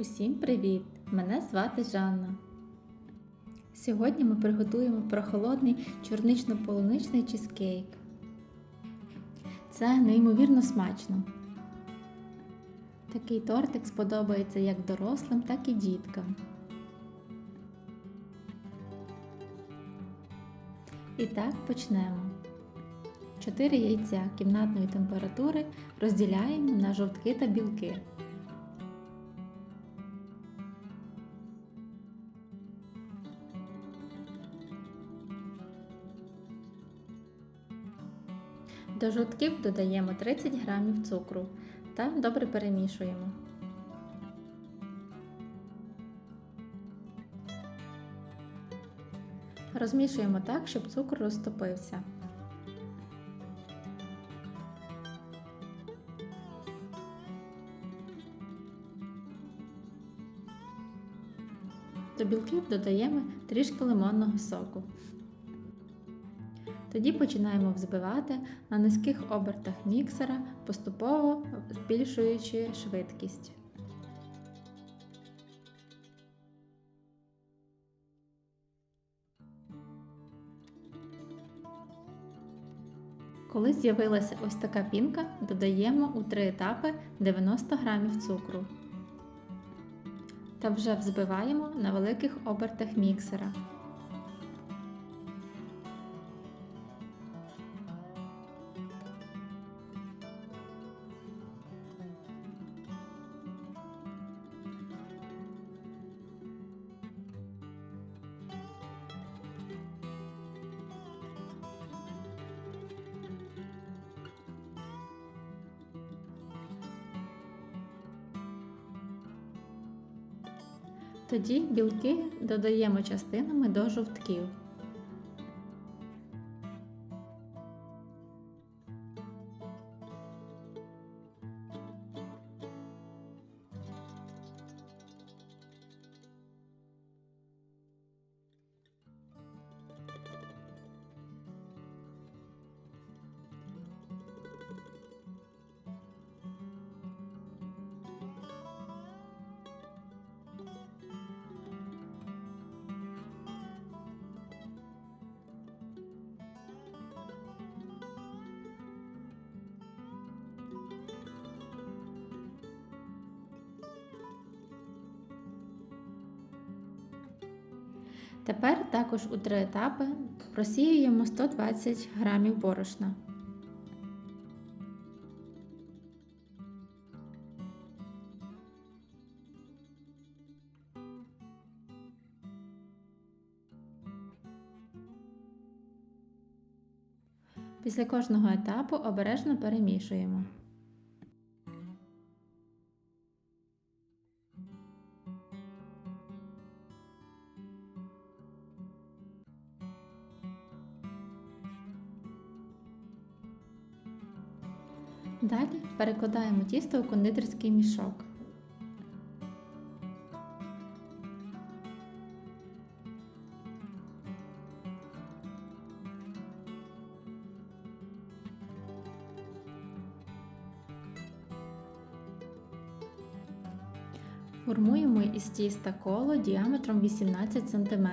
Усім привіт! Мене звати Жанна. Сьогодні ми приготуємо прохолодний чорнично-полуничний чизкейк. Це неймовірно смачно. Такий тортик сподобається як дорослим, так і діткам. І так почнемо. 4 яйця кімнатної температури розділяємо на жовтки та білки. До жовтків додаємо 30 г цукру та добре перемішуємо. Розмішуємо так, щоб цукор розтопився. До білків додаємо трішки лимонного соку. Тоді починаємо взбивати на низьких обертах міксера, поступово збільшуючи швидкість. Коли з'явилася ось така пінка, додаємо у три етапи 90 г цукру та вже взбиваємо на великих обертах міксера. Тоді білки додаємо частинами до жовтків. Тепер також у три етапи просіюємо 120 г борошна. Після кожного етапу обережно перемішуємо. Далі перекладаємо тісто у кондитерський мішок. Формуємо із тіста коло діаметром 18 см.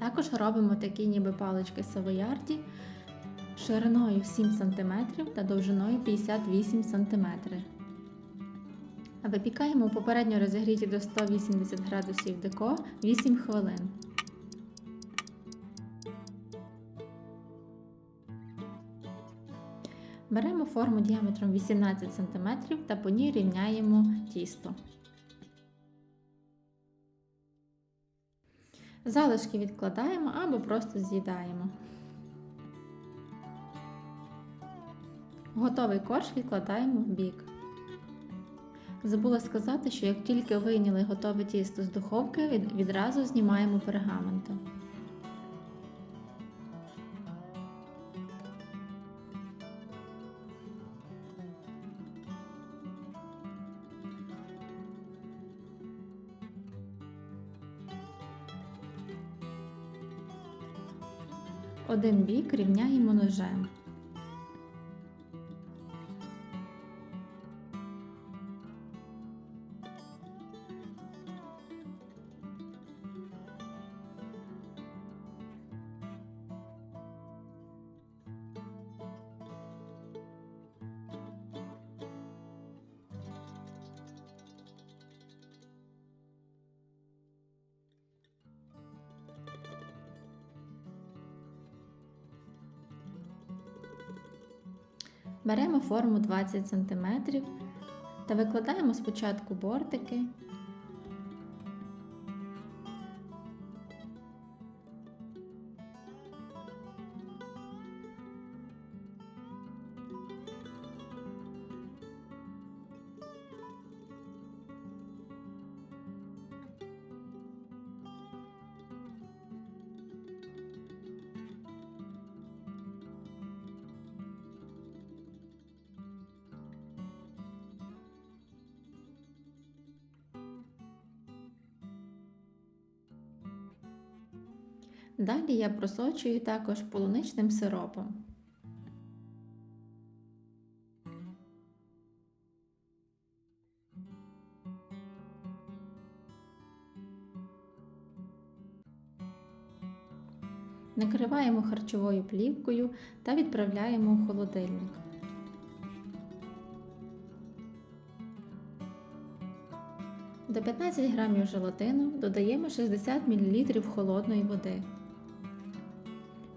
Також робимо такі ніби палички савоярді шириною 7 см та довжиною 58 см. Випікаємо попередньо розігріті до 180 градусів деко 8 хвилин. Беремо форму діаметром 18 см та по ній рівняємо тісто. Залишки відкладаємо або просто з'їдаємо. Готовий корж відкладаємо в бік. Забула сказати, що як тільки вийняли готове тісто з духовки, відразу знімаємо пергаменту. Один бік рівняємо ножем. Беремо форму 20 см та викладаємо спочатку бортики, Далі я просочую також полуничним сиропом. Накриваємо харчовою плівкою та відправляємо у холодильник. До 15 грамів желатину додаємо 60 мл холодної води.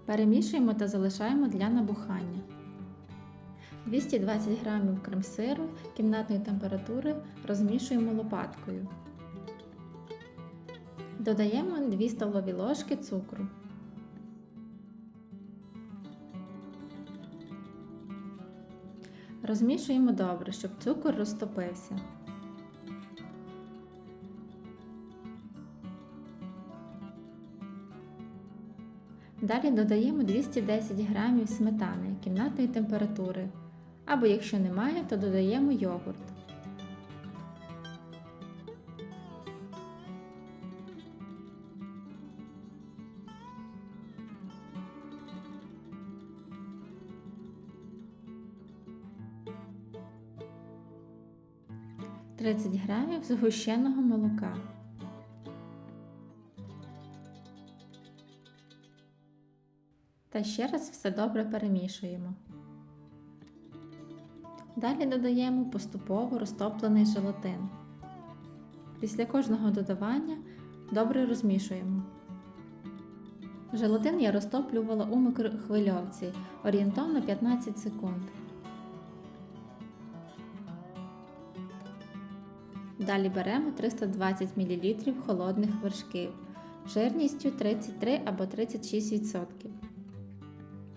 Перемішуємо та залишаємо для набухання. 220 г крем-сиру кімнатної температури розмішуємо лопаткою. Додаємо 2 столові ложки цукру. Розмішуємо добре, щоб цукор розтопився. Далі додаємо 210 г сметани кімнатної температури, або якщо немає, то додаємо йогурт. Тридцять грамів згущеного молока. Та ще раз все добре перемішуємо. Далі додаємо поступово розтоплений желатин. Після кожного додавання добре розмішуємо. Желатин я розтоплювала у микрохвильовці орієнтовно 15 секунд. Далі беремо 320 мл холодних вершків жирністю 33 або 36%.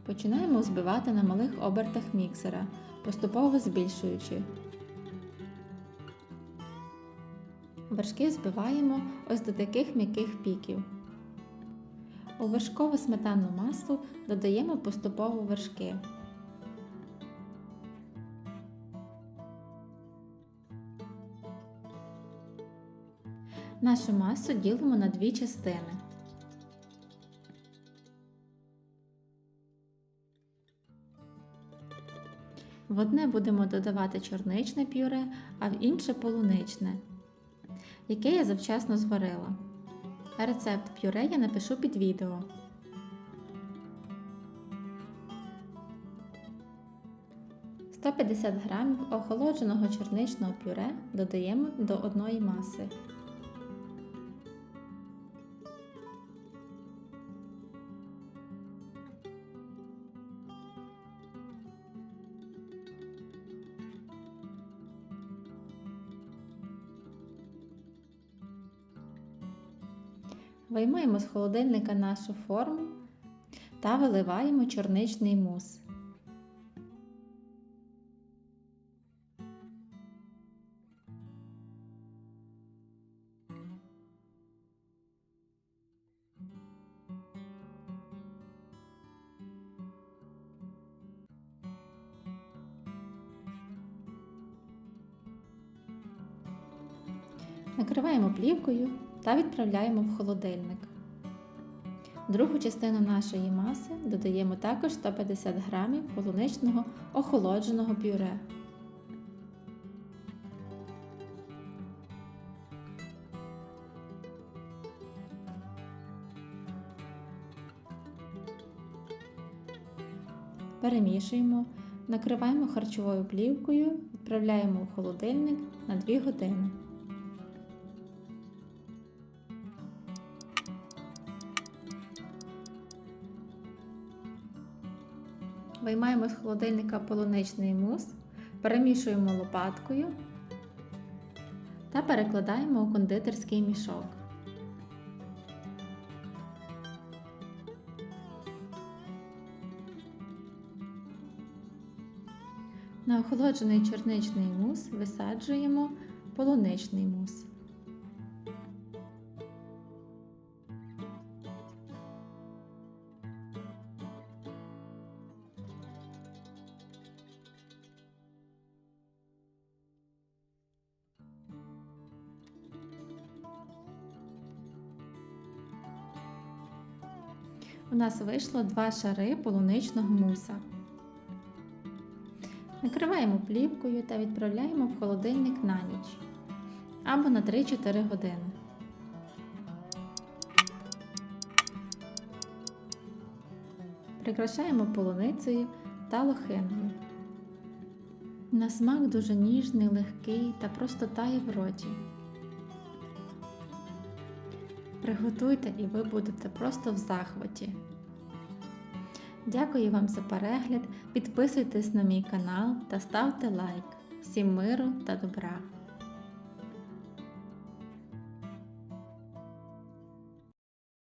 Починаємо взбивати на малих обертах міксера, поступово збільшуючи. Вершки збиваємо ось до таких м'яких піків. У вершкову сметанну масу додаємо поступово вершки. Нашу масу ділимо на дві частини. В одне будемо додавати чорничне пюре, а в інше полуничне, яке я завчасно зварила. Рецепт пюре я напишу під відео. «150 грамів охолодженого чорничного пюре додаємо до одної маси. Виймаємо з холодильника нашу форму та виливаємо чорничний мус. Накриваємо плівкою та відправляємо в холодильник. Другу частину нашої маси додаємо також 150 г полуничного охолодженого пюре. Перемішуємо, накриваємо харчовою плівкою, відправляємо у холодильник на 2 години. Виймаємо з холодильника полуничний мус, перемішуємо лопаткою та перекладаємо у кондитерський мішок. На охолоджений чорничний мус висаджуємо полуничний мус. У нас вийшло два шари полуничного муса. Накриваємо плівкою та відправляємо в холодильник на ніч або на 3-4 години. Прикрашаємо полуницею та лохиною. На смак дуже ніжний, легкий та просто тає в роті. Приготуйте і ви будете просто в захваті. Дякую вам за перегляд. Підписуйтесь на мій канал та ставте лайк. Всім миру та добра!